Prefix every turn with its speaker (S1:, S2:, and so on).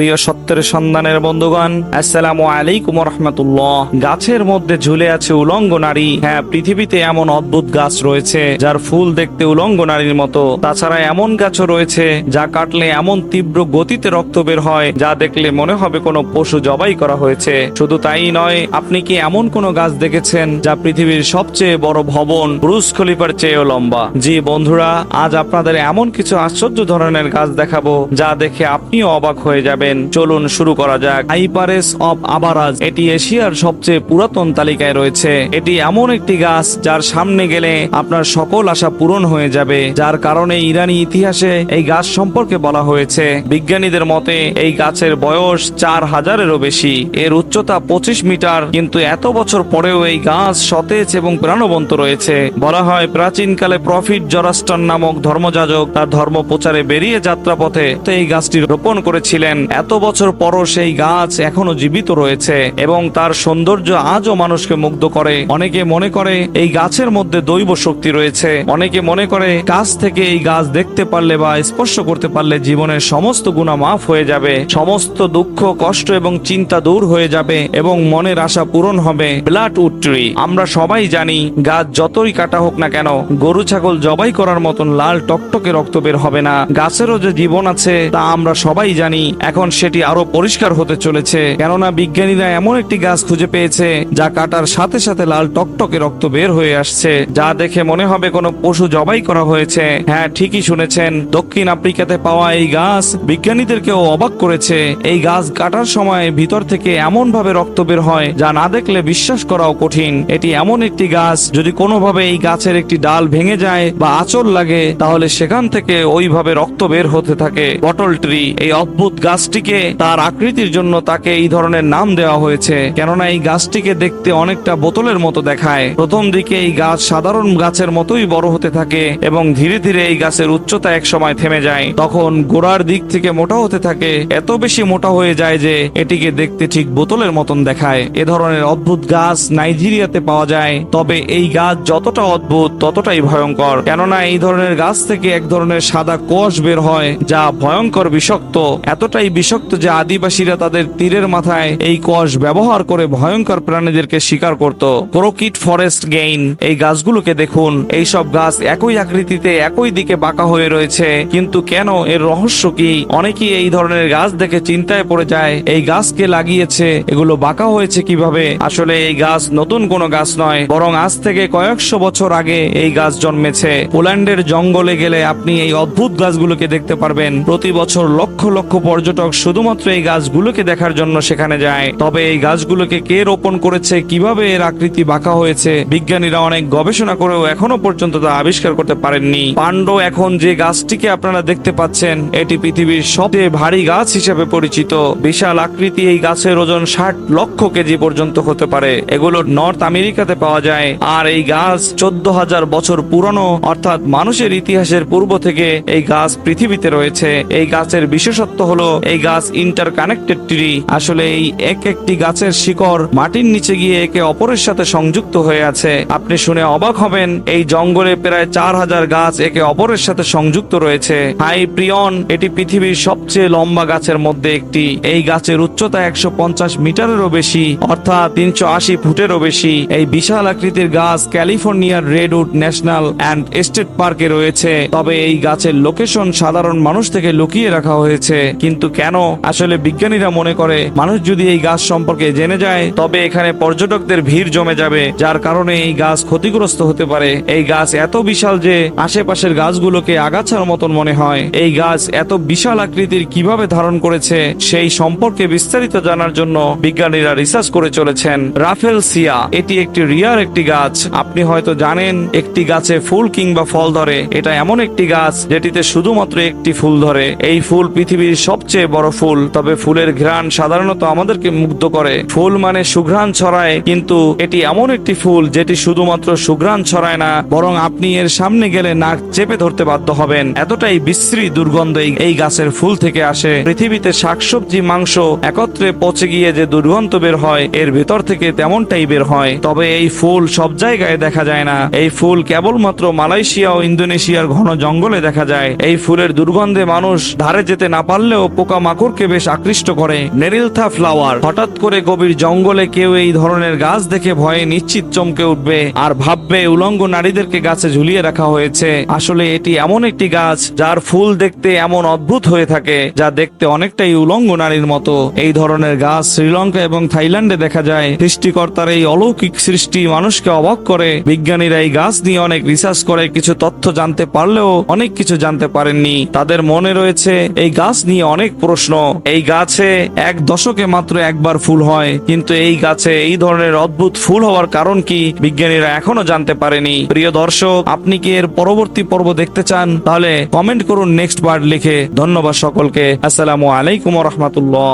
S1: প্রিয় সত্যের সন্ধানের বন্ধুগণ, আসসালামু আলাইকুম রহমতুল্লাহ। গাছের মধ্যে ঝুলে আছে উলঙ্গ নারী। হ্যাঁ পৃথিবীতে এমন অদ্ভুত গাছ রয়েছে, যার ফুল দেখতে উলঙ্গ নারীর মতো। তাছাড়া এমন গাছও রয়েছে, যা কাটলে এমন তীব্র গতিতে রক্ত বের হয়, যা দেখলে মনে হবে কোনো পশু জবাই করা হয়েছে। শুধু তাই নয়, আপনি কি এমন কোন গাছ দেখেছেন, যা পৃথিবীর সবচেয়ে বড় ভবন, ব্রুস খলিফার চেয়েও লম্বা? জি বন্ধুরা, আজ আপনাদের এমন কিছু আশ্চর্য ধরনের গাছ দেখাবো, যা দেখে আপনিও অবাক হয়ে যাবেন চলুন শুরু করা যাক। হাইপারেস অফ আবারাজ এটি এশিয়ার সবচেয়ে পুরাতন তালিকায় রয়েছে। এটি এমন একটি গাছ যার সামনে গেলে আপনার সকল আশা পূরণ হয়ে যাবে। যার কারণে ইরানি ইতিহাসে এই গাছ সম্পর্কে বলা হয়েছে। বিজ্ঞানীদের মতে, এই গাছের বয়স চার হাজারেরও বেশি। এর উচ্চতা পঁচিশ মিটার, কিন্তু এত বছর পরেও এই গাছ সতেজ এবং প্রাণবন্ত রয়েছে। বলা হয়, প্রাচীনকালে প্রফিট জরাস্টন নামক ধর্মযাজক তার ধর্ম প্রচারে বেরিয়ে যাত্রাপথে এই গাছটি রোপণ করেছিলেন। এত বছর পরও সেই গাছ এখনও জীবিত রয়েছে এবং তার সৌন্দর্য আজও মানুষকে মুগ্ধ করে। অনেকে মনে করে এই গাছের মধ্যে দৈব শক্তি রয়েছে। অনেকে মনে করে কাছ থেকে এই গাছ দেখতে পারলে বা স্পর্শ করতে পারলে জীবনের সমস্ত গুণা মাফ হয়ে যাবে, সমস্ত দুঃখ, কষ্ট এবং চিন্তা দূর হয়ে যাবে এবং মনের আশা পূরণ হবে। ব্লাড উট্রি আমরা সবাই জানি, গাছ যতই কাটা হোক না কেন, গরু, ছাগল জবাই করার মতন লাল টকটকে রক্ত বের হবে না। গাছেরও যে জীবন আছে, তা আমরা সবাই জানি। এখন সেটি আরও পরিষ্কার হতে চলেছে। কেননা বিজ্ঞানীরা এমন একটি গাছ খুঁজে পেয়েছে, যা কাটার সাথে সাথে লাল টকটকে রক্ত বের হয়ে আসছে, যা দেখে মনে হবে কোনো পশু জবাই করা হয়েছে। হ্যাঁ ঠিকই শুনেছেন, দক্ষিণ আফ্রিকাতে পাওয়া এই গাছ বিজ্ঞানীদেরকেও অবাক করেছে। এই গাছ কাটার সময় ভিতর থেকে এমন ভাবে রক্ত বের হয়, যা না দেখলে বিশ্বাস করাও কঠিন। এটি এমন একটি গাছ, যদি কোনোভাবে এই গাছের একটি ডাল ভেঙে যায় বা আচর লাগে, তাহলে সেখান থেকে ওইভাবে রক্ত বের হতে থাকে। বটল ট্রি, এই অদ্ভুত গাছটিকে তার আকৃতির জন্য তাকে এই ধরনের নাম দেওয়া হয়েছে। কেননা এই গাছটিকে দেখতে অনেকটা বোতলের মতো দেখায়। প্রথম দিকে এই গাছ সাধারণ গাছের মতোই বড় হতে থাকে এবং ধীরে ধীরে এই গাছের উচ্চতা এক সময় থেমে যায়। তখন গোড়ার দিক থেকে মোটা হতে থাকে। এত বেশি মোটা হয়ে যায় যে এটিকে দেখতে ঠিক বোতলের মতন দেখায়। এ ধরনের অদ্ভুত গাছ নাইজেরিয়াতে পাওয়া যায়। তবে এই গাছ যতটা অদ্ভুত, ততটাই ভয়ঙ্কর। কেননা এই ধরনের গাছ থেকে এক ধরনের সাদা কোষ বের হয়, যা ভয়ঙ্কর বিষাক্ত। এতটাই বিষাক্ত যে আদিবাসীরা তাদের তীরের মাথায় এই কষ ব্যবহার করে ভয়ঙ্কর প্রাণীদেরকে শিকার করত। ক্রোকিট ফরেস্ট গেইন, এই গাছগুলোকে দেখুন। এই সব গাছ একই আকৃতিতে একই দিকে বাঁকা হয়ে রয়েছে। কিন্তু কেন? এর রহস্য কি? অনেকেই এই ধরনের গাছ দেখে চিন্তায় পড়ে যায়, এই গাছকে লাগিয়েছে, এগুলো বাঁকা হয়েছে কীভাবে? আসলে এই গাছ নতুন কোনো গাছ নয়, বরং আজ থেকে কয়েকশো বছর আগে এই গাছ জন্মেছে। পোল্যান্ডের জঙ্গলে গেলে আপনি এই অদ্ভুত গাছগুলোকে দেখতে পারবেন। প্রতি বছর লক্ষ লক্ষ পর্যটক শুধুমাত্র এই গাছগুলোকে দেখার জন্য সেখানে যায়। তবে এই গাছগুলোকে কে রোপণ করেছে, কীভাবে এর আকৃতি বাঁকা হয়েছে, বিজ্ঞানীরা অনেক গবেষণা করেও এখনও পর্যন্ত তা আবিষ্কার করতে পারেননি। পাণ্ড এখন যে গাছটিকে আপনারা দেখতে পাচ্ছেন, এটি পৃথিবীর সবচেয়ে ভারী গাছ হিসেবে পরিচিত। বিশাল আকৃতি এই গাছের ওজন ষাট লক্ষ কেজি পর্যন্ত হতে পারে। এগুলো নর্থ আমেরিকাতে পাওয়া যায়। আর এই গাছ চোদ্দ হাজার বছর পুরনো, অর্থাৎ মানুষের ইতিহাসের পূর্ব থেকে এই গাছ পৃথিবীতে রয়েছে। এই গাছের বিশেষত্ব হলো, এই গাছ ইন্টার কানেক্টেড ট্রি আসলে এই এক একটি গাছের শিকড় মাটির নিচে গিয়ে একে অপরের সাথে সংযুক্ত হয়ে আছে। আপনি শুনে অবাক হবেন, এই জঙ্গলে প্রায় চার হাজার গাছ একে অপরের সাথে সংযুক্ত রয়েছে। হাই প্রিয়ন, এটি পৃথিবীর সবচেয়ে লম্বা গাছের মধ্যে একটি। এই গাছের উচ্চতা একশো পঞ্চাশ মিটারেরও বেশি, অর্থাৎ তিনশো আশি ফুটেরও বেশি। এই বিশাল আকৃতির গাছ ক্যালিফোর্নিয়ার রেডউড ন্যাশনাল অ্যান্ড এস্টেট পার্কে রয়েছে। তবে এই গাছের লোকেশন সাধারণ মানুষ থেকে লুকিয়ে রাখা হয়েছে। কিন্তু কেন আসলে বিজ্ঞানীরা মনে করে, মানুষ যদি এই গাছ সম্পর্কে জেনে যায়, তবে এখানে পর্যটকদের ভিড় জমে যাবে, যার কারণে এই গাছ ক্ষতিগ্রস্ত হতে পারে। এই গাছ এত বিশাল যে আশেপাশের গাছগুলোকে আগাছার মতন মনে হয়। এই গাছ এত বিশাল আকৃতির কীভাবে ধারণ করেছে, সেই সম্পর্কে বিস্তারিত জানার জন্য বিজ্ঞানীরা রিসার্চ করে চলেছেন। রাফেল সিয়া, এটি একটি রিয়ার একটি গাছ। আপনি হয়তো জানেন, একটি গাছে ফুল কিংবা ফল ধরে। এটা এমন একটি গাছ, যেটিতে শুধুমাত্র একটি ফুল ধরে। এই ফুল পৃথিবীর সবচেয়ে বড় ফুল, তবে ফুলের ঘ্রাণ সাধারণত আমাদেরকে মুগ্ধ করে। ফুল মানে সুঘ্রাণ ছড়ায়, কিন্তু এটি এমন একটি ফুল যেটি শুধুমাত্র সুঘ্রাণ ছড়ায় না, বরং আপনি এর সামনে গেলে নাক চেপে ধরতে বাধ্য হবেন। এতটাই বিশ্রী দুর্গন্ধ এই গাছের ফুল থেকে আসে। পৃথিবীতে শাকসবজি, মাংস একত্রে পচে গিয়ে যে দুর্গন্ধ বের হয়, এর ভেতর থেকে তেমনটাই বের হয়। তবে এই ফুল সব জায়গায় দেখা যায় না। এই ফুল কেবলমাত্র মালয়েশিয়া ও ইন্দোনেশিয়ার ঘন জঙ্গলে দেখা যায়। এই ফুলের দুর্গন্ধে মানুষ ধারে যেতে না পারলেও পোকা পোকামাকড়কে বেশ আকৃষ্ট করে। নেরিলথা ফ্লাওয়ার, হঠাৎ করে গভীর জঙ্গলে কেউ এই ধরনের গাছ দেখে ভয়ে নিশ্চিত চমকে উঠবে আর ভাববে উলঙ্গ নারীদেরকে গাছে ঝুলিয়ে রাখা হয়েছে। আসলে এটি এমন একটি গাছ যার ফুল দেখতে এমন অদ্ভুত হয়ে থাকে, যা দেখতে অনেকটাই উলঙ্গ নারীর মতো। এই ধরনের গাছ শ্রীলঙ্কা এবং থাইল্যান্ডে দেখা যায়। সৃষ্টিকর্তার এই অলৌকিক সৃষ্টি মানুষকে অবাক করে। বিজ্ঞানীরা এই গাছ নিয়ে অনেক রিসার্চ করে, কিছু তথ্য জানতে পারলেও অনেক কিছু জানতে পারেননি। তাদের মনে রয়েছে, এই গাছ নিয়ে অনেক প্রশ্ন, এই গাছে এক দশকে মাত্র একবার ফুল হয়, কিন্তু এই গাছে এই ধরনের অদ্ভুত ফুল হওয়ার কারণ কি? বিজ্ঞানীরা এখনও জানতে পারেনি। প্রিয় দর্শক, আপনি কি এর পরবর্তী পর্ব দেখতে চান? তাহলে কমেন্ট করুন নেক্সট বার লিখে। ধন্যবাদ সকলকে। আসসালামু আলাইকুম রহমতুল্লাহ।